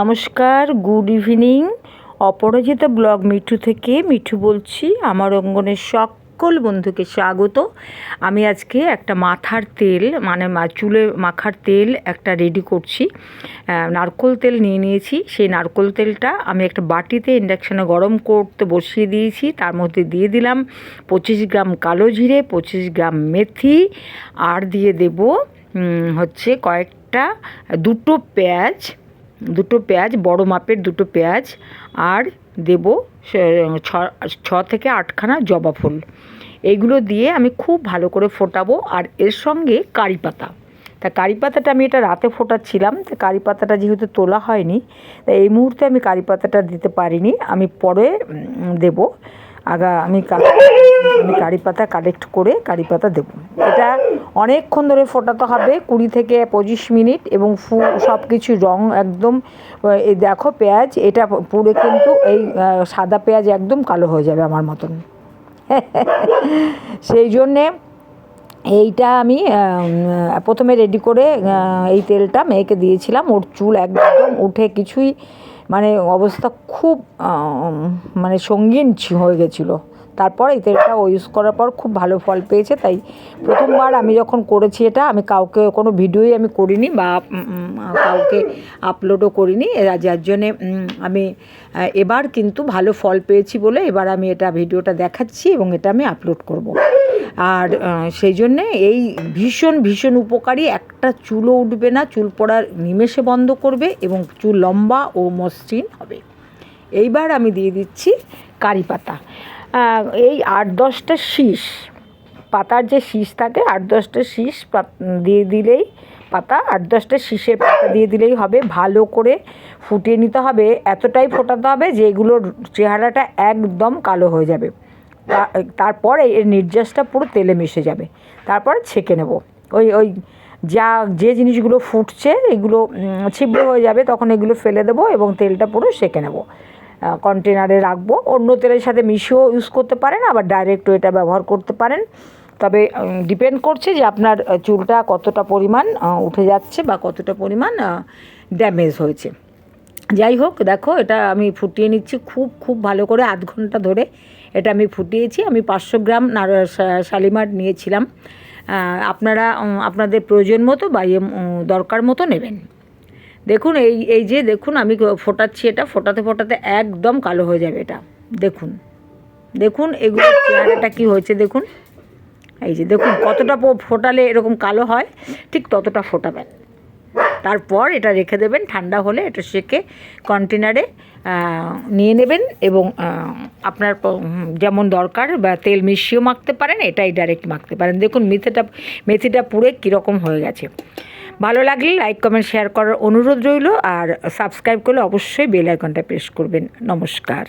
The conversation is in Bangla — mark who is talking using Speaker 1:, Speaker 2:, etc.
Speaker 1: নমস্কার, good evening. Aparajita blog Mithu থেকে মিঠু বলছি, আমার অঙ্গনের সকল বন্ধুকে স্বাগত। আমি আজকে একটা মাথার তেল মানে চুলে মাখার তেল একটা রেডি করছি। নারকোল তেল নিয়ে নিয়েছি। সেই নারকোল তেলটা আমি একটা বাটিতে ইন্ডাকশানে গরম করতে বসিয়ে দিয়েছি। তার মধ্যে দিয়ে দিলাম পঁচিশ গ্রাম কালো জিরে, পঁচিশ গ্রাম মেথি, আর দিয়ে দেব হচ্ছে কয়েকটা দুটো পেঁয়াজ। দুটো পেঁয়াজ, বড় মাপের দুটো পেঁয়াজ আর দেব ছ- থেকে আটখানা জবা ফুল। এইগুলো দিয়ে আমি খুব ভালো করে ফোটাবো আর এর সঙ্গে কারি পাতা। তা কারি পাতাটা আমি এটা রাতে ফোটাচ্ছিলাম, তা কারি পাতাটা যেহেতু তোলা হয়নি, তা এই মুহূর্তে আমি কারি পাতাটা দিতে পারিনি। আমি পরে দেবো। আগা, আমি আমি কারি পাতা কালেক্ট করে কারি পাতা দেবো। এটা অনেকক্ষণ ধরে ফোটাতে হবে, কুড়ি থেকে পঁচিশ মিনিট এবং ফু সব কিছু রং একদম এই দেখো পেঁয়াজ, এটা পুরো কিন্তু এই সাদা পেঁয়াজ একদম কালো হয়ে যাবে আমার মতন। সেই জন্যে এইটা আমি প্রথমে রেডি করে এই তেলটা মেয়েকে দিয়েছিলাম। ওর চুল একদম উঠে কিছুই মানে অবস্থা খুব মানে সঙ্গীন হয়ে গেছিল। তারপর এই তেলটা ও ইউজ করার পর খুব ভালো ফল পেয়েছে, তাই প্রথমবার আমি যখন করেছি এটা, আমি কাউকে কোনো ভিডিওই আমি করিনি বা কাউকে আপলোডও করিনি। যার জন্যে আমি এবার কিন্তু ভালো ফল পেয়েছি বলে এবার আমি এটা ভিডিওটা দেখাচ্ছি এবং এটা আমি আপলোড করব। আর সেই জন্যে এই ভীষণ ভীষণ উপকারী একটা চুলও উঠবে না, চুল পড়ার নিমেষে বন্ধ করবে এবং চুল লম্বা ও মসৃণ হবে। এইবার আমি দিয়ে দিচ্ছি কারি পাতা। এই আট দশটা শীষ, পাতার যে শীষ থাকে, আট দশটা শীষ দিয়ে দিলেই পাতা, আট দশটা শীষের পাতা দিয়ে দিলেই হবে। ভালো করে ফুটিয়ে নিতে হবে, এতটাই ফোটাতে হবে যে এগুলোর চেহারাটা একদম কালো হয়ে যাবে। তারপর এর নির্যাসটা পুরো তেলে মিশে যাবে। তারপর ছেঁকে নেব। ওই ওই যা, যে জিনিসগুলো ফুটছে, এগুলো ছিবড়ে হয়ে যাবে, তখন এগুলো ফেলে দেবো এবং তেলটা পুরো সেঁকে নেব। কন্টেনারে রাখব। অন্য তেলের সাথে মিশিয়েও ইউজ করতে পারেন, আবার ডাইরেক্টও এটা ব্যবহার করতে পারেন। তবে ডিপেন্ড করছে যে আপনার চুলটা কতটা পরিমাণ উঠে যাচ্ছে বা কতটা পরিমাণ ড্যামেজ হয়েছে। যাই হোক, দেখো, এটা আমি ফুটিয়ে নিচ্ছি খুব খুব ভালো করে আধ ঘণ্টা ধরে। এটা আমি ফুটিয়েছি, আমি পাঁচশো গ্রাম শালিমার নিয়েছিলাম। আপনারা আপনাদের প্রয়োজন মতো বা দরকার মতো নেবেন। দেখুন, এই এই যে দেখুন, আমি ফোটাচ্ছি এটা, ফোটাতে ফোটাতে একদম কালো হয়ে যাবে এটা। দেখুন দেখুন, এগুলো চেহারাটা কী হয়েছে, দেখুন। এই যে দেখুন, কতটা ফোটালে এরকম কালো হয়, ঠিক ততটা ফোটাবেন। তারপর এটা রেখে দেবেন, ঠান্ডা হলে এটা সেকে কন্টেনারে নিয়ে নেবেন এবং আপনার যেমন দরকার, বা তেল মিশিয়েও মাখতে পারেন, এটাই ডাইরেক্ট মাখতে পারেন। দেখুন, মেথিটা মেথিটা পুরে কীরকম হয়ে গেছে। ভালো লাগলে লাইক, কমেন্ট, শেয়ার করার অনুরোধ রইল আর সাবস্ক্রাইব করলে অবশ্যই বেল আইকনটা প্রেস করবেন। নমস্কার।